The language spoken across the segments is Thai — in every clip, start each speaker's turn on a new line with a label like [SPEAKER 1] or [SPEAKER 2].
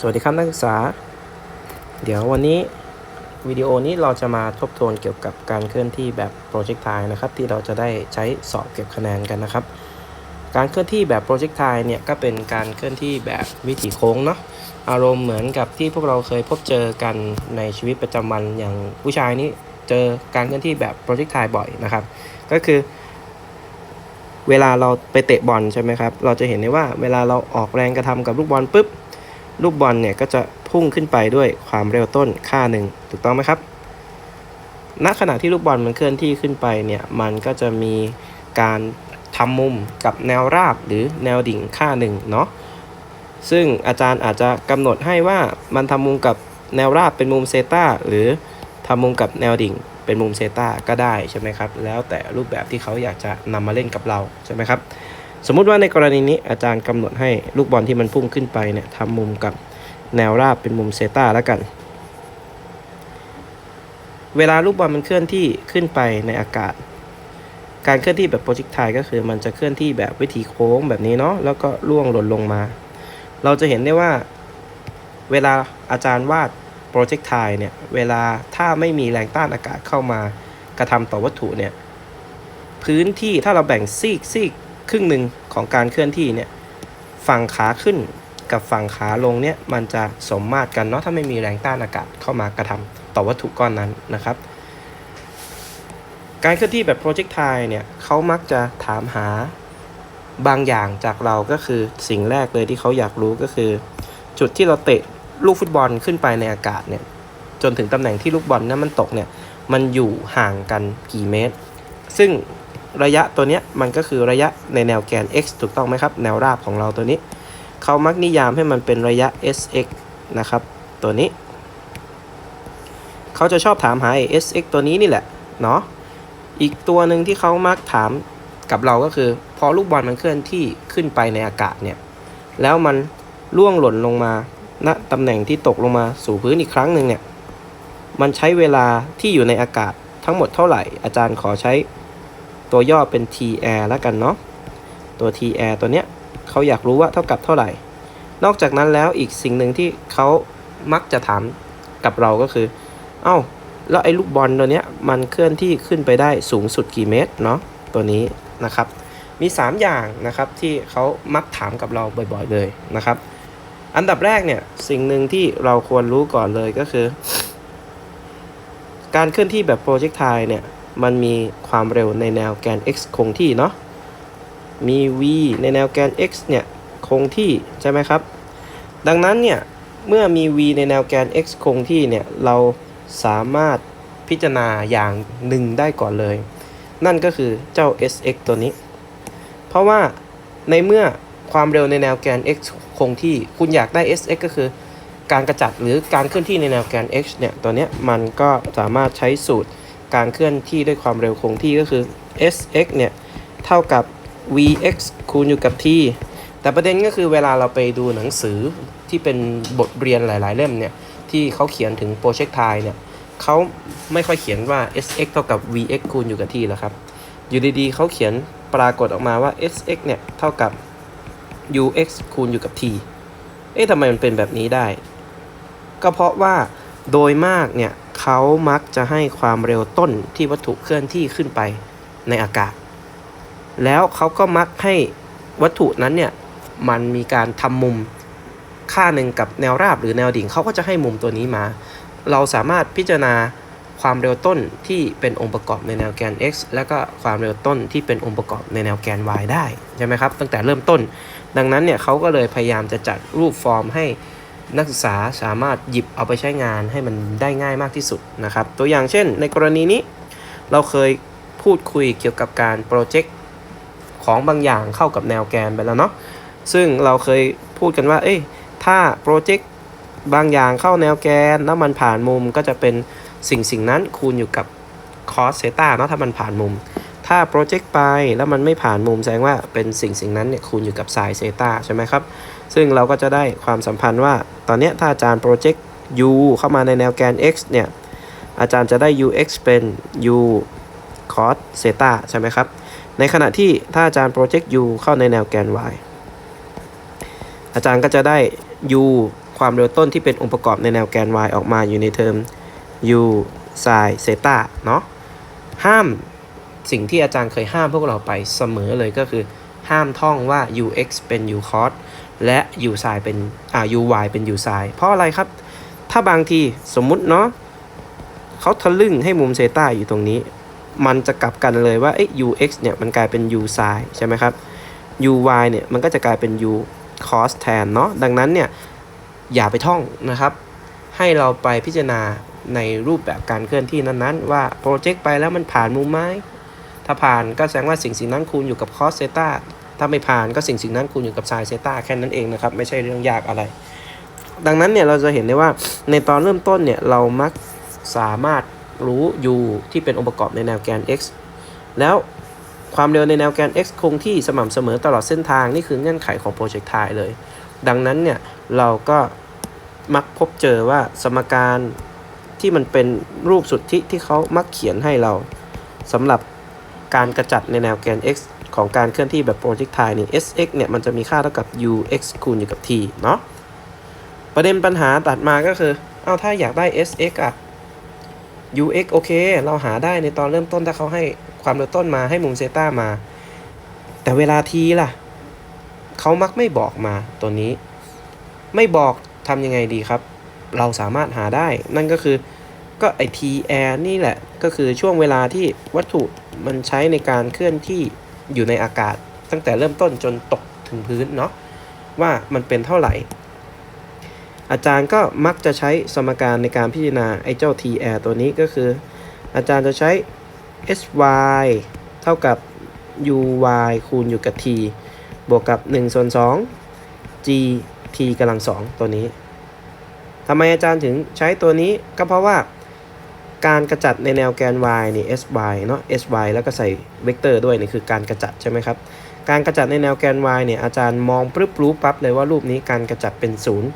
[SPEAKER 1] สวัสดีครับนักศึกษา เดี๋ยววันนี้วิดีโอนี้เราจะมาทบทวนเกี่ยวกับการเคลื่อนที่แบบโปรเจกต์ไทนะครับ ที่เราจะได้ใช้สอบเก็บคะแนนกันนะครับ การเคลื่อนที่แบบโปรเจกต์ไทเนี่ยก็เป็นการเคลื่อนที่แบบวิถีโค้งเนาะอารมณ์เหมือนกับที่พวกเราเคยพบเจอกันในชีวิตประจำวันอย่างผู้ชายนี่เจอการเคลื่อนที่แบบโปรเจกต์ไทบ่อยนะครับ ก็คือเวลาเราไปเตะบอลใช่ไหมครับ เราจะเห็นได้ว่าเวลาเราออกแรงกระทำกับลูกบอลปุ๊บ ลูกบอลเนี่ยก็จะพุ่งขึ้นไปด้วยความเร็วต้นค่าหนึ่งถูกต้องไหมครับ ณขณะที่ลูกบอลมันเคลื่อนที่ขึ้นไปเนี่ยมันก็จะมีการทำมุมกับแนวราบหรือแนวดิ่งค่าหนึ่งเนาะซึ่งอาจารย์อาจจะกำหนดให้ว่ามันทำมุมกับแนวราบเป็นมุมเซตาหรือทำมุมกับแนวดิ่งเป็นมุมเซตาก็ได้ใช่ไหมครับ แล้วแต่รูปแบบที่เขาอยากจะนำมาเล่นกับเราใช่ไหมครับ สมมุติว่าในกรณีนี้อาจารย์กำหนดให้ลูกบอลที่มันพุ่งขึ้นไปเนี่ยทำมุมกับแนวราบเป็นมุมเซตาแล้วกัน เวลาลูกบอลมันเคลื่อนที่ขึ้นไปในอากาศ การเคลื่อนที่แบบโปรเจกต์ไทก็คือมันจะเคลื่อนที่แบบวิถีโค้งแบบนี้เนาะแล้วก็ล่วงหล่นลงมา เราจะเห็นได้ว่าเวลาอาจารย์วาดโปรเจกต์ไทเนี่ยเวลาถ้าไม่มีแรงต้านอากาศเข้ามากระทำต่อวัตถุเนี่ยพื้นที่ถ้าเราแบ่งซีกซีก ครึ่งหนึ่งของการเคลื่อนที่เนี่ยฝั่งขาขึ้นกับฝั่งขาลงเนี่ยมันจะสมมาตรกันเนาะถ้าไม่มีแรงต้านอากาศเข้ามากระทำต่อวัตถุก้อนนั้นนะครับ การเคลื่อนที่แบบโปรเจกต์ไทเนี่ยเขามักจะถามหาบางอย่างจากเราก็คือสิ่งแรกเลยที่เขาอยากรู้ก็คือ จุดที่เราเตะลูกฟุตบอลขึ้นไปในอากาศเนี่ยจนถึงตำแหน่งที่ลูกบอลนั้นมันตกเนี่ยมันอยู่ห่างกันกี่เมตร ซึ่ง ระยะตัวเนี้ยมันก็คือระยะในแนวแกน x ถูกต้องไหมครับ แนวราบของเราตัวนี้ เขามักนิยามให้มันเป็นระยะ sx นะครับ ตัวนี้ เขาจะชอบถามหาไอ้ sx ตัวนี้นี่แหละ เนาะ อีกตัวหนึ่งที่เขามักถามกับเราก็คือ พอลูกบอลมันเคลื่อนที่ขึ้นไปในอากาศเนี่ย แล้วมันล่วงหล่นลงมาณตำแหน่งที่ตกลงมาสู่พื้นอีกครั้งหนึ่งเนี่ย มันใช้เวลาที่อยู่ในอากาศทั้งหมดเท่าไหร่ อาจารย์ขอใช้ ตัวย่อเป็น TR แล้วกันเนาะ ตัว TR ตัวเนี้ยเขาอยากรู้ว่าเท่ากับเท่าไหร่ นอกจากนั้นแล้วอีกสิ่งหนึ่งที่เขามักจะถามกับเราก็คือ เอ้า แล้วไอ้ลูกบอลตัวเนี้ยมันเคลื่อนที่ขึ้นไปได้สูงสุดกี่เมตรเนาะ ตัวนี้นะครับ มี 3 อย่างนะครับที่เขามักถามกับเราบ่อยๆเลยนะครับ อันดับแรกเนี่ยสิ่งหนึ่งที่เราควรรู้ก่อนเลยก็คือ การเคลื่อนที่แบบโปรเจกต์ไทเนี่ย มันมีความเร็วในแนวแกน x คงที่เนาะ มี v ในแนวแกน x เนี่ยคงที่ใช่ไหมครับ ดังนั้นเนี่ยเมื่อมี v ในแนวแกน x คงที่เนี่ยเราสามารถพิจารณาอย่างหนึ่งได้ก่อนเลย นั่นก็คือเจ้า sx ตัวนี้ เพราะว่าในเมื่อความเร็วในแนวแกน x คงที่คุณอยากได้ sx ก็คือ การกระจัดหรือการเคลื่อนที่ในแนวแกน x เนี่ยตัวเนี้ยมันก็สามารถใช้สูตร การเคลื่อนที่ด้วยความเร็วคงที่ก็คือ sx เนี่ย เท่ากับ vx คูณอยู่กับ t แต่ประเด็นก็คือเวลาเราไปดูหนังสือที่เป็นบทเรียนหลาย ๆ เล่มเนี่ย ที่เขาเขียนถึงโปรเจกต์ไทเนี่ยเขาไม่ค่อยเขียนว่า sx เท่ากับ vx คูณอยู่กับ t แล้วครับ อยู่ดีๆเขาเขียนปรากฏออกมาว่า sx เนี่ย เท่ากับ ux คูณอยู่กับ t เอ๊ะทำไมมันเป็นแบบนี้ได้ ก็เพราะว่าโดยมากเนี่ย เขามักจะให้ความเร็วต้นที่วัตถุเคลื่อนที่ขึ้นไปในอากาศ แล้วเขาก็มักให้วัตถุนั้นเนี่ยมันมีการทำมุมค่าหนึ่งกับแนวราบหรือแนวดิ่งเขาก็จะให้มุมตัวนี้มา เราสามารถพิจารณาความเร็วต้นที่เป็นองค์ประกอบในแนวแกน x แล้วก็ความเร็วต้นที่เป็นองค์ประกอบในแนวแกน y ได้ใช่ไหมครับตั้งแต่เริ่มต้น ดังนั้นเนี่ยเขาก็เลยพยายามจะจัดรูปฟอร์มให้ นักศึกษาสามารถหยิบเอาไปใช้งานให้มันได้ง่ายมากที่สุดนะครับ ตัวอย่างเช่น ในกรณีนี้ เราเคยพูดคุยเกี่ยวกับการโปรเจกต์ของบางอย่างเข้ากับแนวแกนไปแล้วเนาะซึ่งเราเคยพูดกันว่า เอ้ยถ้าโปรเจกต์บางอย่างเข้าแนวแกน แล้วมันผ่านมุมก็จะเป็นสิ่งสิ่งนั้นคูณอยู่กับคอสเซต้าเนาะถ้ามันผ่านมุม ถ้าโปรเจกต์ไปแล้วมันไม่ผ่านมุมแสดงว่าเป็นสิ่งสิ่งนั้นเนี่ยคูณอยู่กับไซน์เซต้าใช่ไหมครับ ซึ่งเราก็จะได้ความสัมพันธ์ว่า ตอนนี้ถ้าอาจารย์โปรเจกต์ u เข้ามาในแนวแกน x เนี่ย อาจารย์จะได้ ux เป็น u cos เซตาใช่ไหมครับ ในขณะที่ถ้าอาจารย์โปรเจกต์ u เข้าในแนวแกน y อาจารย์ก็จะได้ u ความเร็วต้นที่เป็นองค์ประกอบในแนวแกน y ออกมาอยู่ในเทอม u sin เซตาเนาะ ห้ามสิ่งที่อาจารย์เคยห้ามพวกเราไปเสมอเลยก็คือ ห้ามท่องว่า ux เป็น u cos และ u sin เป็นอ่า uy เป็น u sin เพราะอะไรครับ ถ้าบางทีสมมุติเนาะเขาทะลึ่งให้มุมเซต้าอยู่ตรงนี้ มันจะกลับกันเลยว่าเอ้ย ux เนี่ยมันกลายเป็น u sin ใช่ไหมครับ uy เนี่ยมันก็จะกลายเป็น u cos แทนเนาะดังนั้นเนี่ยอย่าไปท่องนะครับ ให้เราไปพิจารณาในรูปแบบการเคลื่อนที่นั้นๆ ว่าโปรเจกต์ไปแล้วมันผ่านมุมไหมถ้าผ่านก็แสดงว่าสิ่งสิ่งนั้นคูณอยู่กับ cos เซต้า ถ้าไม่ผ่านก็สิ่งสิ่งนั้นคูณอยู่กับ sin เซตาแค่นั้นเองนะครับ ไม่ใช่เรื่องยากอะไร ดังนั้นเนี่ยเราจะเห็นได้ว่าในตอนเริ่มต้นเนี่ยเรามักสามารถรู้ u ที่เป็นองค์ประกอบในแนวแกน x แล้วความเร็วในแนวแกน x คงที่สม่ำเสมอตลอดเส้นทาง นี่คือเงื่อนไขของโปรเจกต์ไทเลย ดังนั้นเนี่ยเราก็มักพบเจอว่าสมการที่มันเป็นรูปสุทธิที่เขามักเขียนให้เราสำหรับการกระจัดในแนวแกน x ของการเคลื่อนที่แบบโปรเจกต์ไทนี่ sx เนี่ยมันจะมีค่าเท่ากับ ux คูณอยู่กับ t เนาะประเด็นปัญหาตัดมาก็คือ เอาถ้าอยากได้ sx อะ ux โอเค เราหาได้ในตอนเริ่มต้นถ้าเขาให้ความเร็วต้นมาให้มุมเซต้ามา แต่เวลาทีล่ะ เขามักไม่บอกมาตัวนี้ ไม่บอกทำยังไงดีครับ เราสามารถหาได้ นั่นก็คือก็ไอทีแอนี่แหละ ก็คือช่วงเวลาที่วัตถุมันใช้ในการเคลื่อนที่ อยู่ในอากาศ ตั้งแต่เริ่มต้นจนตกถึงพื้นเนาะว่ามันเป็นเท่าไหร่ อาจารย์ก็มักจะใช้สมการในการพิจารณาไอ้เจ้า TR ตัวนี้ก็คือ อาจารย์จะใช้ sy เท่ากับ uy คูณอยู่กับ t บวกกับ1ส่วน2 g t กำลัง2ตัวนี้ทำไมอาจารย์ถึงใช้ตัวนี้ก็เพราะว่า การกระจัดในแนวแกน y นี่ sy เนาะ sy แล้วก็ใส่เวกเตอร์ด้วยนี่คือการกระจัดใช่ไหมครับ การกระจัดในแนวแกน y เนี่ยอาจารย์มองปรึ๊บรู้ปั๊บเลยว่ารูปนี้การกระจัดเป็นศูนย์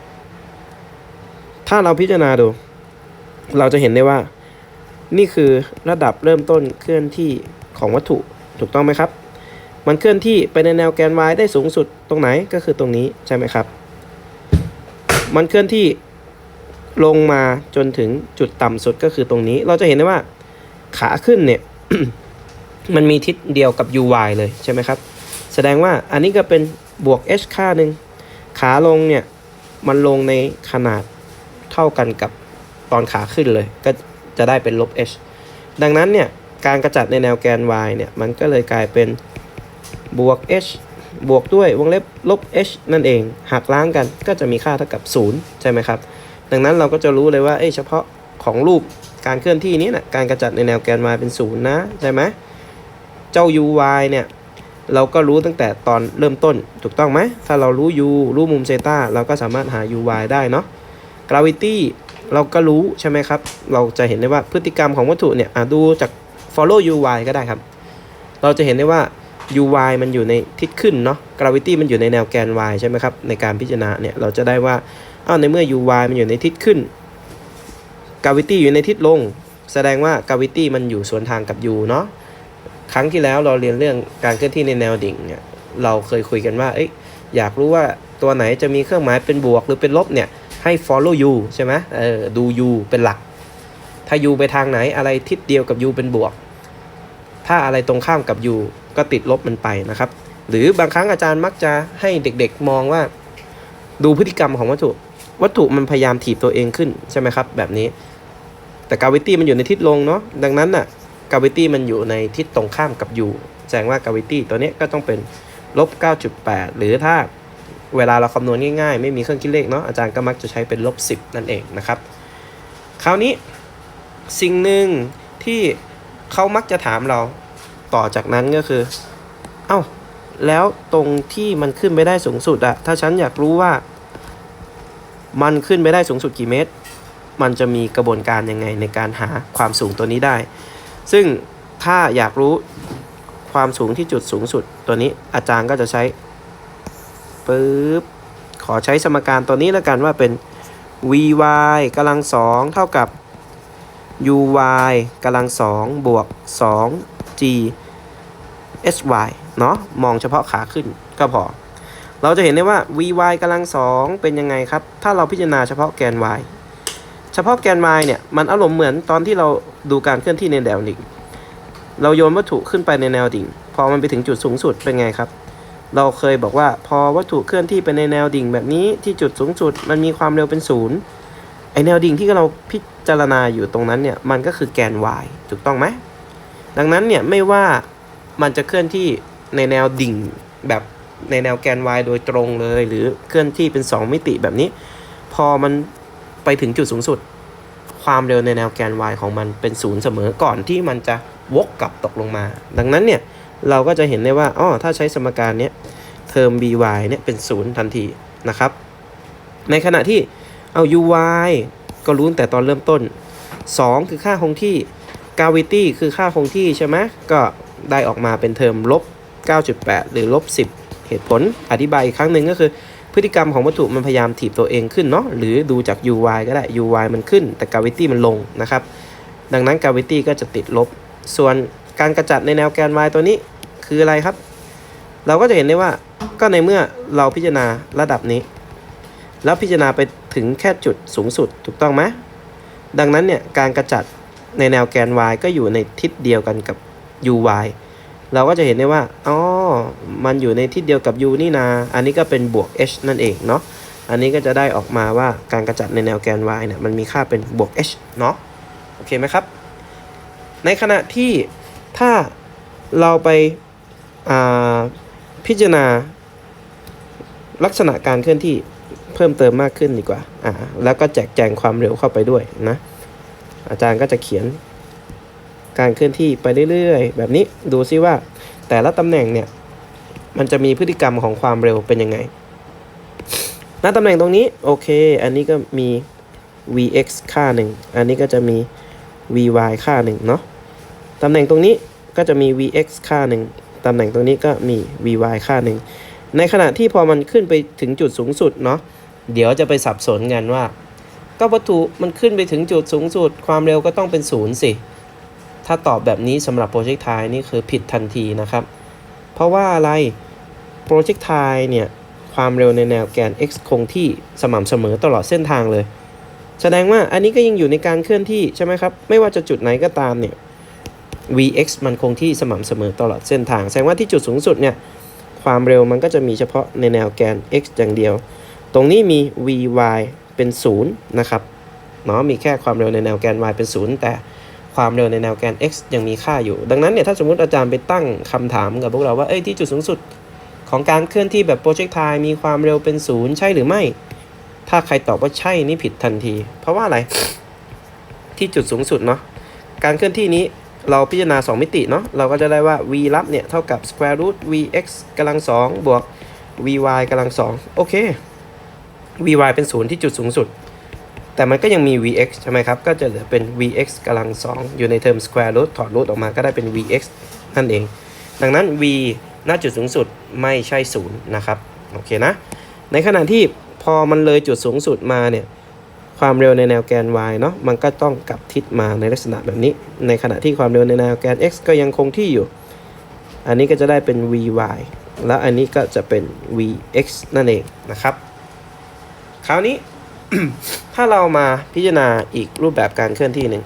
[SPEAKER 1] ถ้าเราพิจารณาดู เราจะเห็นได้ว่า นี่คือระดับเริ่มต้นเคลื่อนที่ของวัตถุถูกต้องไหมครับ มันเคลื่อนที่ไปในแนวแกน y ได้สูงสุดตรงไหนก็คือตรงนี้ใช่ไหมครับ มันเคลื่อนที่ ลงมาจนถึงจุดต่ำสุดก็คือตรงนี้ เราจะเห็นได้ว่าขาขึ้นเนี่ยมันมีทิศเดียวกับ uy เลยใช่ไหมครับ แสดงว่าอันนี้ก็เป็นบวก h ค่าหนึ่งขาลงเนี่ยมันลงในขนาดเท่ากันกับตอนขาขึ้นเลย ก็จะได้เป็นลบ h ดังนั้นเนี่ยการกระจัดในแนวแกน y เนี่ยมันก็เลยกลายเป็นบวก h บวกด้วยวงเล็บลบ h นั่นเองหักล้างกันก็จะมีค่าเท่ากับ 0 ใช่ไหมครับ ดังนั้นเราก็จะรู้เลยว่าเอ้เฉพาะของรูปการเคลื่อนที่นี้นะการกระจัดในแนวแกน y เป็น0นะใช่ไหมเจ้า uy เนี่ยเราก็รู้ตั้งแต่ตอนเริ่มต้นถูกต้องไหมถ้าเรารู้ u รู้มุมเซตาเราก็สามารถหา uy ได้เนาะ gravity เราก็รู้ใช่ไหมครับ เราจะเห็นได้ว่าพฤติกรรมของวัตถุเนี่ยดูจาก follow uy ก็ได้ครับ เราจะเห็นได้ว่า uy มันอยู่ในทิศขึ้นเนาะ gravity มันอยู่ในแนวแกน y ใช่ไหมครับ ในการพิจารณาเนี่ย เราจะได้ว่า อ้าวในเมื่อ uy มันอยู่ในทิศขึ้น gravity อยู่ในทิศลง แสดงว่า gravity มันอยู่สวนทางกับ u เนาะครั้งที่แล้วเราเรียนเรื่องการเคลื่อนที่ในแนวดิ่งเนี่ยเราเคยคุยกันว่าเอ้ยอยากรู้ว่าตัวไหนจะมีเครื่องหมายเป็นบวกหรือเป็นลบเนี่ยให้ follow u ใช่ไหมเออดู u เป็นหลัก ถ้า u ไปทางไหนอะไรทิศเดียวกับ u เป็นบวก ถ้าอะไรตรงข้ามกับ u ก็ติดลบมันไปนะครับ หรือบางครั้งอาจารย์มักจะให้เด็กๆมองว่า ดูพฤติกรรมของวัตถุ วัตถุมันพยายามถีบตัวเองขึ้นใช่ไหมครับ แบบนี้ แต่กาวิตี้มันอยู่ในทิศลงเนาะดังนั้นน่ะกาวิตี้มันอยู่ในทิศตรงข้ามกับ u แสดงว่ากาวิตี้ตัวนี้ก็ต้องเป็นลบ 9.8 หรือถ้าเวลาเราคำนวณง่ายๆ ไม่มีเครื่องคิดเลขเนาะอาจารย์ก็มักจะใช้เป็นลบ 10 นั่นเองนะครับ คราวนี้สิ่งหนึ่งที่เขามักจะถามเราต่อจากนั้นก็คือ เอ้า แล้วตรงที่มันขึ้นไปได้สูงสุดอะถ้าฉันอยากรู้ว่า มันขึ้นไปได้สูงสุดกี่เมตร มันจะมีกระบวนการยังไงในการหาความสูงตัวนี้ได้ ซึ่งถ้าอยากรู้ความสูงที่จุดสูงสุดตัวนี้อาจารย์ก็จะใช้ปึ๊บขอใช้สมการตัวนี้แล้วกันว่าเป็น vy กำลังสองเท่ากับ uy กำลังสองบวก 2g sy เนาะมองเฉพาะขาขึ้นก็พอ เราจะเห็นได้ว่า vy กำลังสองเป็นยังไงครับ ถ้าเราพิจารณาเฉพาะแกน y เฉพาะแกน y เนี่ยมันอารมณ์เหมือนตอนที่เราดูการเคลื่อนที่ในแนวดิ่ง เราโยนวัตถุขึ้นไปในแนวดิ่ง พอมันไปถึงจุดสูงสุดเป็นไงครับ เราเคยบอกว่าพอวัตถุเคลื่อนที่ไปในแนวดิ่ง แบบนี้ที่จุดสูงสุดมันมีความเร็วเป็นศูนย์ไอแนวดิ่งที่เราพิจารณาอยู่ตรงนั้นเนี่ยมันก็คือแกน y ถูกต้องไหมดังนั้นเนี่ยไม่ว่ามันจะเคลื่อนที่ในแนวดิ่งแบบ ในแนวแกน y โดยตรงเลย หรือเคลื่อนที่เป็น 2 มิติแบบนี้ พอมันไปถึงจุดสูงสุด ความเร็วในแนวแกน y ของมันเป็นศูนย์เสมอก่อนที่มันจะวกกลับตกลงมา ดังนั้นเนี่ย เราก็จะเห็นได้ว่าอ๋อถ้าใช้สมการเนี้ยเทอม by เนี่ยเป็นศูนย์ทันทีนะครับ ในขณะที่เอา uy ก็รู้ตั้งแต่ตอนเริ่มต้น 2 คือค่าคงที่ gravity คือค่าคงที่ใช่ไหมก็ได้ออกมาเป็นเทอมลบ 9.8 หรือลบ 10 เหตุผลอธิบายอีกครั้งหนึ่งก็คือ พฤติกรรมของวัตถุมันพยายามถีบตัวเองขึ้นเนาะหรือดูจาก uy ก็ได้ uy มันขึ้น แต่ gravity มันลงนะครับ ดังนั้น gravity ก็จะติดลบ ส่วนการกระจัดในแนวแกน y ตัวนี้คืออะไรครับ เราก็จะเห็นได้ว่าก็ในเมื่อเราพิจารณาระดับนี้ แล้วพิจารณาไปถึงแค่จุดสูงสุดถูกต้องไหมดังนั้นเนี่ยการกระจัดในแนวแกน y ก็อยู่ในทิศเดียวกันกับ uy เราก็จะเห็นได้ว่าอ๋อมันอยู่ในทิศเดียวกับ u นี่นา อันนี้ก็เป็นบวก h นั่นเองเนาะอันนี้ก็จะได้ออกมาว่าการกระจัดในแนวแกน y เนี่ยมันมีค่าเป็นบวก h เนาะโอเคไหมครับ ในขณะที่ถ้าเราไปอ่าพิจารณาลักษณะการเคลื่อนที่เพิ่มเติมมากขึ้นดีกว่าอ่า แล้วก็แจกแจงความเร็วเข้าไปด้วยนะ อาจารย์ก็จะเขียน การเคลื่อนที่ไปเรื่อยๆ แบบนี้ดูซิว่าแต่ละตำแหน่งเนี่ยมันจะมีพฤติกรรมของความเร็วเป็นยังไง ณ ตำแหน่งตรงนี้โอเค อันนี้ก็มี vx ค่าหนึ่งอันนี้ก็จะมี vy ค่าหนึ่งเนาะตำแหน่งตรงนี้ก็จะมี vx ค่าหนึ่งตำแหน่งตรงนี้ก็มี vy ค่าหนึ่งในขณะที่พอมันขึ้นไปถึงจุดสูงสุดเนาะเดี๋ยวจะไปสับสนกันว่า ก็วัตถุมันขึ้นไปถึงจุดสูงสุด ความเร็วก็ต้องเป็นศูนย์สิ ถ้าตอบแบบนี้สำหรับโปรเจกต์ไทนี่คือผิดทันทีนะครับ เพราะว่าอะไรโปรเจกต์ไทเนี่ย ความเร็วในแนวแกน x คงที่สม่ำเสมอตลอดเส้นทางเลย แสดงว่าอันนี้ก็ยังอยู่ในการเคลื่อนที่ใช่ไหมครับ ไม่ว่าจะจุดไหนก็ตามเนี่ย vx มันคงที่สม่ำเสมอตลอดเส้นทาง แสดงว่าที่จุดสูงสุดเนี่ย ความเร็วมันก็จะมีเฉพาะในแนวแกน x อย่างเดียว ตรงนี้มี vy เป็น 0 นะครับ เนาะมีแค่ความเร็วในแนวแกน y เป็น 0 แต่ ความเร็วในแนวแกน x ยังมีค่าอยู่ ดังนั้นเนี่ยถ้าสมมติอาจารย์ไปตั้งคำถามกับพวกเราว่าเอ้ยที่จุดสูงสุด ของการเคลื่อนที่แบบโปรเจกต์ไทมีความเร็วเป็น0ใช่หรือไม่ ถ้าใครตอบว่าใช่นี่ผิดทันที เพราะว่าอะไรที่จุดสูงสุดเนาะการเคลื่อนที่นี้เราพิจารณา 2 มิติเนาะเราก็จะได้ว่า v ลับเนี่ยเท่ากับ square root vx กำลัง2บวก vy กำลัง2โอเค vy เป็น0ที่จุดสูงสุด แต่มันก็ยังมี vx ใช่ไหมครับ ก็จะเหลือเป็น vx กำลัง 2 อยู่ในเทอม square root ถอด root ออกมาก็ได้เป็น vx นั่นเอง ดังนั้น v หน้าจุดสูงสุดไม่ใช่0นะครับโอเคนะ ในขณะที่พอมันเลยจุดสูงสุดมาเนี่ยความเร็วในแนวแกน y เนาะมันก็ต้องกลับทิศมาในลักษณะแบบนี้ ในขณะที่ความเร็วในแนวแกน x ก็ยังคงที่อยู่ อันนี้ก็จะได้เป็น vy แล้วอันนี้ก็จะเป็น vx นั่นเองนะครับ คราวนี้ ถ้าเรามาพิจารณาอีกรูปแบบการเคลื่อนที่หนึ่ง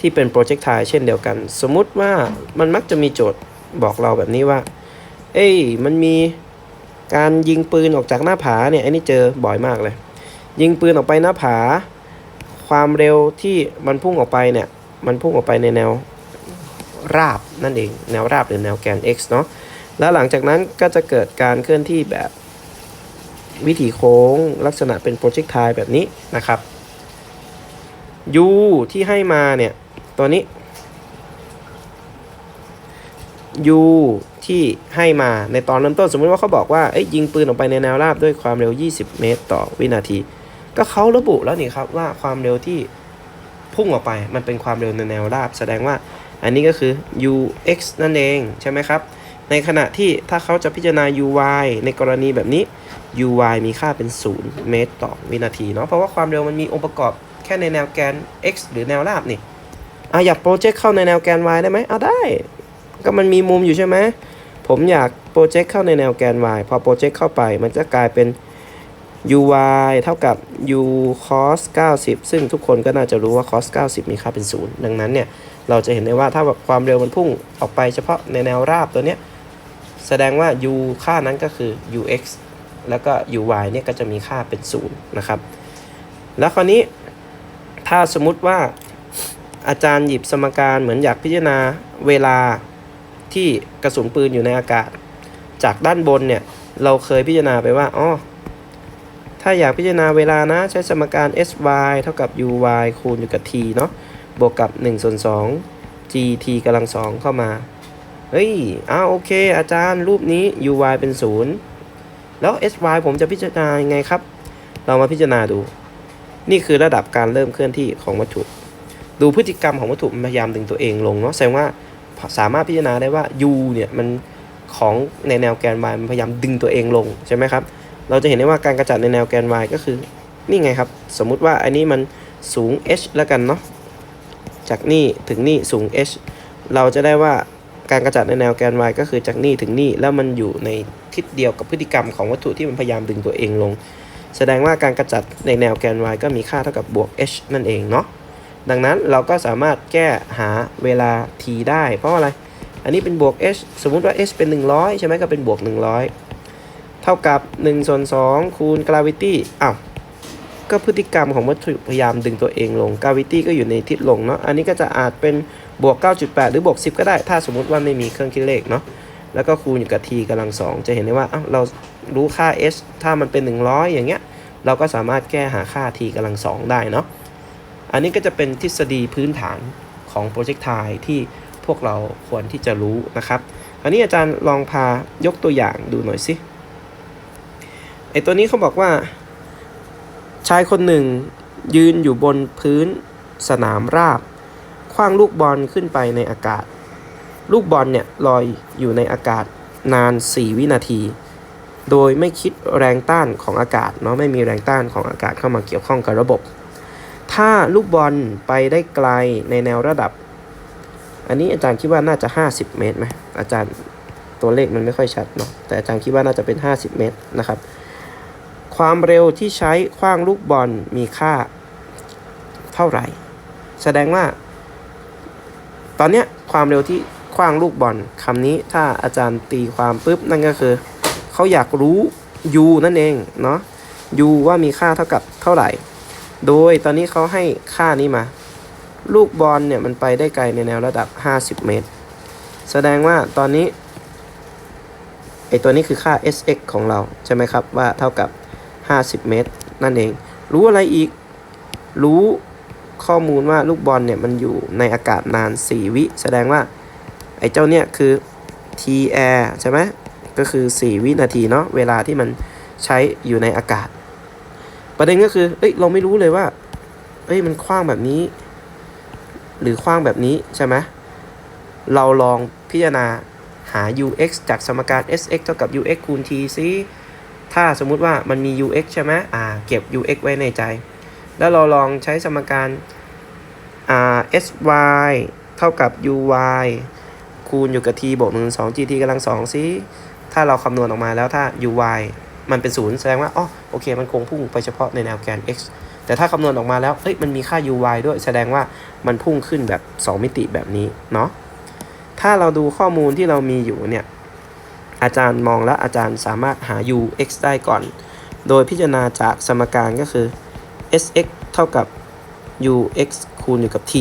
[SPEAKER 1] ที่เป็นโปรเจกต์ไทเช่นเดียวกัน สมมุติว่ามันมักจะมีโจทย์บอกเราแบบนี้ว่า เอ้ยมันมีการยิงปืนออกจากหน้าผาเนี่ย อันนี้เจอบ่อยมากเลย ยิงปืนออกไปหน้าผา ความเร็วที่มันพุ่งออกไปเนี่ย มันพุ่งออกไปในแนวราบนั่นเอง แนวราบหรือแนวแกน x เนาะแล้วหลังจากนั้นก็จะเกิดการเคลื่อนที่แบบ วิถีโค้งลักษณะเป็นโปรเจกต์ไทแบบนี้นะครับ u ที่ให้มาเนี่ยตัวนี้ u ที่ให้มาในตอนเริ่มต้นสมมติว่าเขาบอกว่าเอ้ยยิงปืนออกไปในแนวราบด้วยความเร็ว 20 เมตร ต่อวินาที ก็เขาระบุแล้วนี่ครับว่าความเร็วที่พุ่งออกไปมันเป็นความเร็วในแนวราบ แสดงว่าอันนี้ก็คือ ux นั่นเองใช่ไหมครับ ในขณะที่ถ้าเขาจะพิจารณา uy ในกรณีแบบนี้ uy มีค่าเป็น 0 เมตรต่อวินาทีเนาะเพราะว่าความเร็วมันมีองค์ประกอบแค่ในแนวแกน x หรือแนวราบนี่อะอยากโปรเจกต์เข้าในแนวแกน y ได้ไหมเอาได้ ก็มันมีมุมอยู่ใช่ไหมผมอยากโปรเจกต์เข้าในแนวแกน y พอโปรเจกต์เข้าไปมันจะกลายเป็น uy เท่ากับ u cos 90 ซึ่งทุกคนก็น่าจะรู้ว่า cos 90 มีค่าเป็น 0 ดังนั้นเนี่ย เราจะเห็นได้ว่าถ้าแบบความเร็วมันพุ่งออกไปเฉพาะในแนวราบตัวเนี้ย แสดงว่า u ค่านั้นก็คือ ux แล้วก็ uy เนี่ยก็จะมีค่าเป็น 0 นะครับ แล้วคราวนี้ถ้าสมมุติว่าอาจารย์หยิบสมการเหมือนอยากพิจารณาเวลาที่กระสุนปืนอยู่ในอากาศ จากด้านบนเนี่ย เราเคยพิจารณาไปว่าอ๋อถ้าอยากพิจารณาเวลานะใช้สมการ sy เท่ากับ uy คูณอยู่กับ t เนาะบวกกับ1ส่วน2 gt กำลัง2เข้ามา เฮ้ยอ้าโอเค อาจารย์รูปนี้ uy เป็น 0 แล้ว sy ผมจะพิจารณายังไงครับ เรามาพิจารณาดู นี่คือระดับการเริ่มเคลื่อนที่ของวัตถุ ดูพฤติกรรมของวัตถุมันพยายามดึงตัวเองลงเนาะแสดงว่าสามารถพิจารณาได้ว่า u เนี่ยมันของในแนวแกน y มันพยายามดึงตัวเองลงใช่ไหมครับ เราจะเห็นได้ว่าการกระจัดในแนวแกน y ก็คือ นี่ไงครับ สมมุติว่าอันนี้มันสูง h แล้วกันเนาะ จากนี่ถึงนี่สูง h เราจะได้ว่า การกระจัดในแนวแกน y ก็คือจากนี่ถึงนี่แล้วมันอยู่ในทิศเดียวกับพฤติกรรมของวัตถุที่มันพยายามดึงตัวเองลง แสดงว่าการกระจัดในแนวแกน y ก็มีค่าเท่ากับบวก h นั่นเองเนาะดังนั้นเราก็สามารถแก้หาเวลา t ได้ เพราะอะไร อันนี้เป็นบวก h สมมุติว่า h เป็น 100 ใช่ไหมก็เป็นบวก 100 เท่ากับ1ส่วน2คูณ gravity อ้าวก็พฤติกรรมของวัตถุพยายามดึงตัวเองลง gravity ก็อยู่ในทิศลงเนาะอันนี้ก็จะอาจเป็น บวก 9.8 หรือบวก 10 ก็ได้ ถ้าสมมุติว่าไม่มีเครื่องคิดเลขเนาะ แล้วก็คูณอยู่กับ t กำลัง 2 จะเห็นได้ว่าอ้าเรารู้ค่า h ถ้ามันเป็น 100 อย่างเงี้ย เราก็สามารถแก้หาค่า t กำลัง 2 ได้เนาะ อันนี้ก็จะเป็นทฤษฎีพื้นฐานของโปรเจกต์ไทที่พวกเราควรที่จะรู้นะครับอันนี้อาจารย์ลองพายกตัวอย่างดูหน่อยสิไอตัวนี้เขาบอกว่า ชายคนหนึ่งยืนอยู่บนพื้นสนามราบ ว้างลูกบอลขึ้นไปในอากาศ ลูกบอลเนี่ยลอยอยู่ในอากาศนาน 4 วินาที โดยไม่คิดแรงต้านของอากาศเนาะไม่มีแรงต้านของอากาศเข้ามาเกี่ยวข้องกับระบบ ถ้าลูกบอลไปได้ไกลในแนวระดับ อันนี้อาจารย์คิดว่าน่าจะ 50 เมตรไหมอาจารย์ตัวเลขมันไม่ค่อยชัดเนาะแต่อาจารย์คิดว่าน่าจะเป็น 50 เมตรนะครับ ความเร็วที่ใช้คว้างลูกบอลมีค่าเท่าไหร่ แสดงว่า ตอนเนี้ยความเร็วที่คว้างลูกบอลคำนี้ถ้าอาจารย์ตีความปุ๊บนั่นก็คือ เขาอยากรู้ u นั่นเองเนาะ u ว่ามีค่าเท่ากับเท่าไหร่ โดยตอนนี้เขาให้ค่านี้มา ลูกบอลเนี่ยมันไปได้ไกลในแนวระดับ 50 เมตร แสดงว่าตอนนี้ไอตัวนี้คือค่า sx ของเรา ใช่ไหมครับว่าเท่ากับ 50 เมตร นั่นเอง รู้อะไรอีก รู้ ข้อมูลว่าลูกบอลเนี่ยมันอยู่ในอากาศนาน 4 วิ แสดงว่าไอ้เจ้าเนี่ยคือ t air ใช่ไหมก็คือ 4 วินาทีเนาะเวลาที่มันใช้อยู่ในอากาศ ประเด็นก็คือเอ้ยเราไม่รู้เลยว่าเอ้ยมันคว้างแบบนี้ หรือคว้างแบบนี้ใช่ไหมเราลองพิจารณาหา ux จากสมการ sx เท่ากับ ux คูณ t ซิถ้าสมมุติว่ามันมี ux ใช่ไหมอ่า เก็บ ux ไว้ในใจ แล้วเราลองใช้สมการ sy เท่ากับ uy คูณอยู่กับ t บวก1 2 gt กำลัง2ซิถ้าเราคำนวณออกมาแล้วถ้า uy มันเป็นศูนย์แสดงว่าอ๋อโอเค มันคงพุ่งไปเฉพาะในแนวแกน x แต่ถ้าคำนวณออกมาแล้วเฮ้ยมันมีค่า uy ด้วยแสดงว่ามันพุ่งขึ้นแบบ 2 มิติแบบนี้เนาะถ้าเราดูข้อมูลที่เรามีอยู่เนี่ยอาจารย์มองแล้วอาจารย์สามารถหา ux ได้ก่อน โดยพิจารณาจากสมการก็คือ sx เท่ากับ ux คูณอยู่กับ t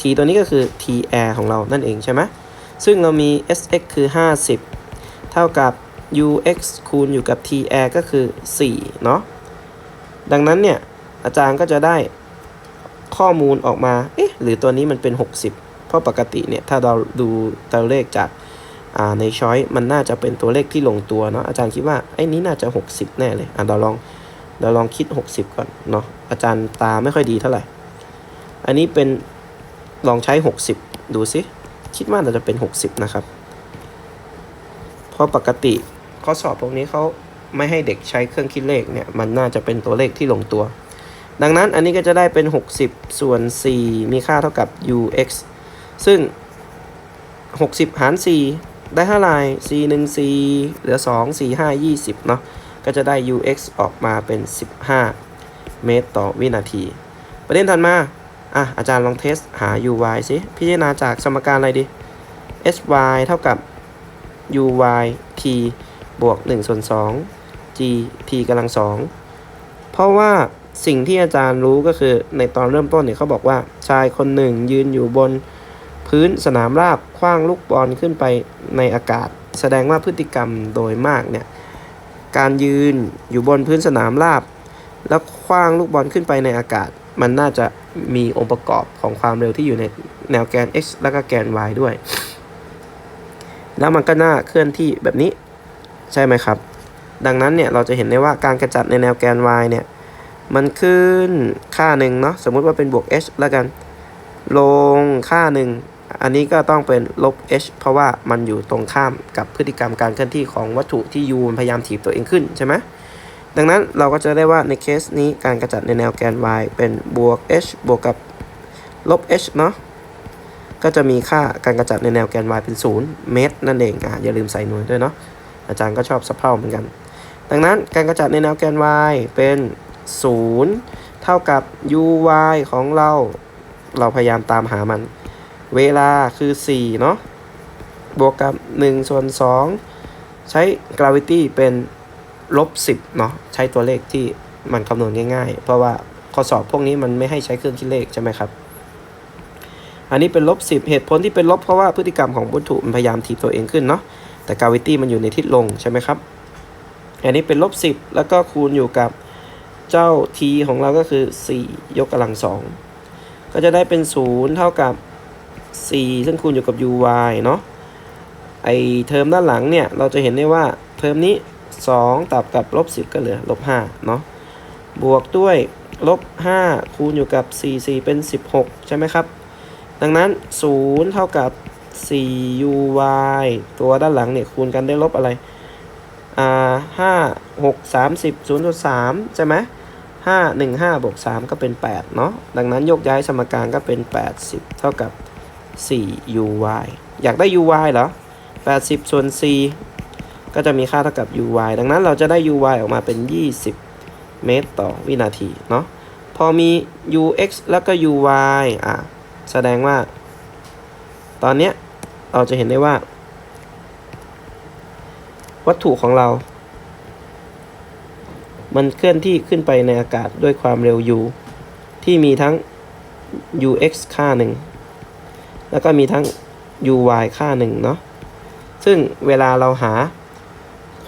[SPEAKER 1] t ตัวนี้ก็คือ t air ของเรานั่นเองใช่ไหมซึ่งเรามี sx คือ 50 เท่ากับ ux คูณอยู่กับ t air ก็คือ 4 เนาะ ดังนั้นเนี่ย อาจารย์ก็จะได้ข้อมูลออกมา เอ๊ะ หรือตัวนี้มันเป็น 60 เพราะปกติเนี่ย ถ้าเราดูตัวเลขจากในช้อยมันน่าจะเป็นตัวเลขที่ลงตัวเนาะ อาจารย์คิดว่าไอ้นี้น่าจะ 60 แน่เลย อะเราลอง เราลองคิด 60 ก่อนเนาะอาจารย์ตาไม่ค่อยดีเท่าไหร่ อันนี้เป็นลองใช้ 60 ดูสิ คิดว่าน่าจะเป็น 60 นะครับ เพราะปกติข้อสอบพวกนี้เขาไม่ให้เด็กใช้เครื่องคิดเลขเนี่ย มันน่าจะเป็นตัวเลขที่ลงตัว ดังนั้นอันนี้ก็จะได้เป็น 60 ส่วน 4 มีค่าเท่ากับ ux ซึ่ง 60 หาร 4 ได้เท่าไหร่ c 1 c เหลือ 2 4 5 20 เนาะ ก็จะได้ ux ออกมาเป็น 15 เมตรต่อวินาที ประเด็นถัดมา อะ อาจารย์ลองเทสหา uy สิ พิจารณาจากสมการอะไรดี sy เท่ากับ uy t บวก1ส่วน2 g t กำลัง2เพราะว่าสิ่งที่อาจารย์รู้ก็คือในตอนเริ่มต้นเนี่ยเขาบอกว่าชายคนหนึ่งยืนอยู่บนพื้นสนามราบคว้างลูกบอลขึ้นไปในอากาศ แสดงว่าพฤติกรรมโดยมากเนี่ย การยืนอยู่บนพื้นสนามราบ แล้วคว้างลูกบอลขึ้นไปในอากาศ มันน่าจะมีองค์ประกอบของความเร็วที่อยู่ในแนวแกน x และก็แกน y ด้วย แล้วมันก็น่าเคลื่อนที่แบบนี้ใช่ไหมครับ ดังนั้นเนี่ยเราจะเห็นได้ว่าการกระจัดในแนวแกน y เนี่ยมันขึ้นค่าหนึ่งเนาะสมมุติว่าเป็นบวก h แล้วกัน ลงค่าหนึ่ง อันนี้ก็ต้องเป็นลบ h เพราะว่ามันอยู่ตรงข้ามกับพฤติกรรมการเคลื่อนที่ของวัตถุที่ u มันพยายามถีบตัวเองขึ้นใช่ไหมดังนั้นเราก็จะได้ว่าในเคสนี้การกระจัดในแนวแกน y เป็นบวก h บวกกับลบ h เนาะก็จะมีค่าการกระจัดในแนวแกน y เป็น 0 เมตร นั่นเองอะอย่าลืมใส่หน่วยด้วยเนาะอาจารย์ก็ชอบสะเพร่าเหมือนกัน ดังนั้นการกระจัดในแนวแกน y เป็น 0 เท่ากับ uy ของเรา เราพยายามตามหามัน เวลาคือ 4 เนาะบวกกับ 1 ส่วน 2 ใช้ gravity เป็นลบ 10 เนาะใช้ตัวเลขที่มันคำนวณง่าย ๆ เพราะว่าข้อสอบพวกนี้มันไม่ให้ใช้เครื่องคิดเลขใช่ไหมครับ อันนี้เป็นลบ 10 เหตุผลที่เป็นลบเพราะว่าพฤติกรรมของวัตถุมันพยายามถีบตัวเองขึ้นเนาะแต่ gravity มันอยู่ในทิศลงใช่ไหมครับ อันนี้เป็นลบ 10 แล้วก็คูณอยู่กับเจ้า t ของเราก็คือ 4 ยกกำลัง 2 ก็จะได้เป็น 0 เท่ากับ 4ซึ่งคูณอยู่กับ uy เนาะไอเทอมด้านหลังเนี่ย เราจะเห็นได้ว่าเทอมนี้ 2 ตับกับลบ 10 ก็เหลือลบ5เนาะบวกด้วยลบ 5 คูณอยู่กับ 4 4 เป็น 16 ใช่ไหมครับ ดังนั้น 0 เท่ากับ 4uy ตัวด้านหลังเนี่ย คูณกันได้ลบอะไร อ่าห้าหกสามสิบศูนย์จุดสามใช่ไหมห้าหนึ่งห้าบวกสามก็เป็นแปดเนาะดังนั้นยกย้ายสมการก็เป็นแปดสิบเท่ากับ สี่ uy อยากได้ uy เหรอแปดสิบส่วนสี่ก็จะมีค่าเท่ากับ uy ดังนั้นเราจะได้ uy ออกมาเป็นยี่สิบเมตรต่อวินาทีเนาะ พอมี ux แล้วก็ uy อะ แสดงว่า ตอนเนี้ยเราจะเห็นได้ว่า วัตถุของเรา มันเคลื่อนที่ขึ้นไปในอากาศด้วยความเร็ว u ที่มีทั้ง ux ค่าหนึ่ง แล้วก็มีทั้ง uy ค่าหนึ่งเนาะซึ่งเวลาเราหา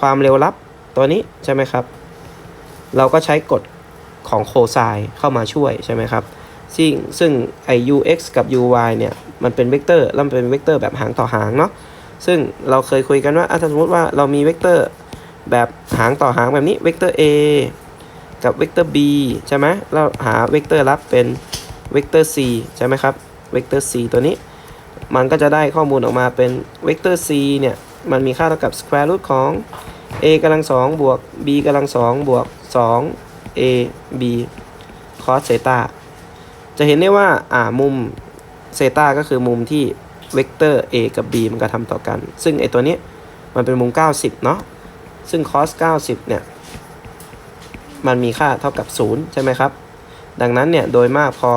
[SPEAKER 1] ความเร็วลับตัวนี้ใช่ไหมครับ เราก็ใช้กฎของโคไซเข้ามาช่วยใช่ไหมครับ ซึ่งซึ่งไอ ux กับ uy เนี่ย มันเป็นเวกเตอร์แล้วมันเป็นเวกเตอร์แบบหางต่อหางเนาะซึ่งเราเคยคุยกันว่าถ้าสมมติว่าเรามีเวกเตอร์แบบหางต่อหางแบบนี้เวกเตอร์ a กับเวกเตอร์ b ใช่ไหมเราหาเวกเตอร์รับเป็นเวกเตอร์ c ใช่ไหมครับเวกเตอร์ c ตัวนี้ มันก็จะได้ข้อมูลออกมาเป็นเวกเตอร์ c เนี่ย มันมีค่าเท่ากับ square root ของ a กำลังสองบวก b กำลังสองบวก2 a b cos เซตาจะเห็นได้ว่าอ่ามุมเซตาก็คือมุมที่เวกเตอร์ a กับ b มันกระทำต่อกัน ซึ่งไอตัวนี้มันเป็นมุม 90 เนาะซึ่ง cos 90 เนี่ย มันมีค่าเท่ากับ 0 ใช่ไหมครับ ดังนั้นเนี่ย โดยมากพอ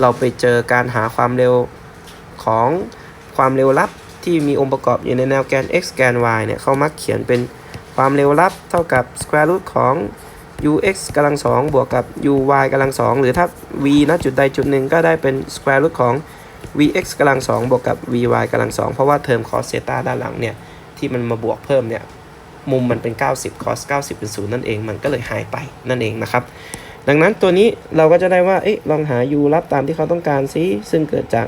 [SPEAKER 1] เราไปเจอการหาความเร็ว ของความเร็วลับที่มีองค์ประกอบอยู่ในแนวแกน x แกน y เนี่ยเขามักเขียนเป็นความเร็วลับเท่ากับ square root ของ ux กำลังสองบวกกับ uy กำลังสองหรือถ้า v ณจุดใดจุดหนึ่งก็ได้เป็น square root ของ vx กำลังสองบวกกับ vy กำลังสองเพราะว่าเทอม cos เซตาด้านหลังเนี่ยที่มันมาบวกเพิ่มเนี่ยมุมมันเป็น 90 cos 90 เป็นศูนย์นั่นเองมันก็เลยหายไปนั่นเองนะครับ ดังนั้นตัวนี้เราก็จะได้ว่าเอ๊ะลองหา u รับตามที่เขาต้องการซิซึ่งเกิดจาก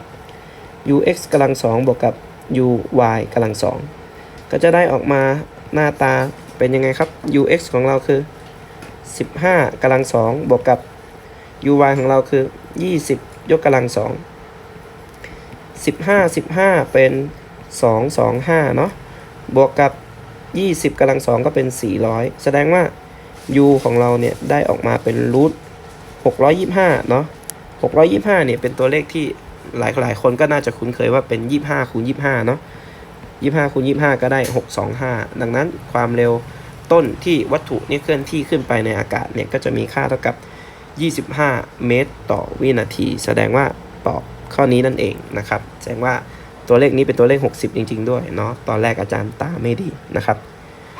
[SPEAKER 1] ux กำลังสองบวกกับ uy กำลังสองก็จะได้ออกมาหน้าตาเป็นยังไงครับ ux ของเราคือ 15กำลังสองบวกกับ uy ของเราคือ 20 ยกกำลังสอง15 15 เป็น 225 เนาะบวกกับ 20กำลังสองก็เป็น 400 แสดงว่า u ของเราเนี่ย ได้ออกมาเป็นรูท625 เนาะ625 เนี่ย เป็นตัวเลขที่ หลายหลายคนก็น่าจะคุ้นเคยว่าเป็น 25คูณ25 เนาะ25คูณ25 ก็ได้ 625 ดังนั้นความเร็วต้นที่วัตถุนี่เคลื่อนที่ขึ้นไปในอากาศเนี่ยก็จะมีค่าเท่ากับ 25 เมตรต่อวินาที แสดงว่าตอบข้อนี้นั่นเองนะครับ แสดงว่าตัวเลขนี้เป็นตัวเลข 60 จริง ๆ ด้วยเนาะตอนแรกอาจารย์ตาไม่ดีนะครับ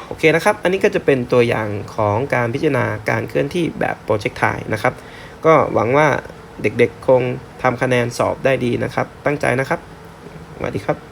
[SPEAKER 1] โอเคนะครับ อันนี้ก็จะเป็นตัวอย่างของการพิจารณาการเคลื่อนที่แบบโปรเจกต์ไทนะครับ ก็หวังว่า เด็กๆ คงทำคะแนนสอบได้ดีนะครับ ตั้งใจนะครับสวัสดีครับ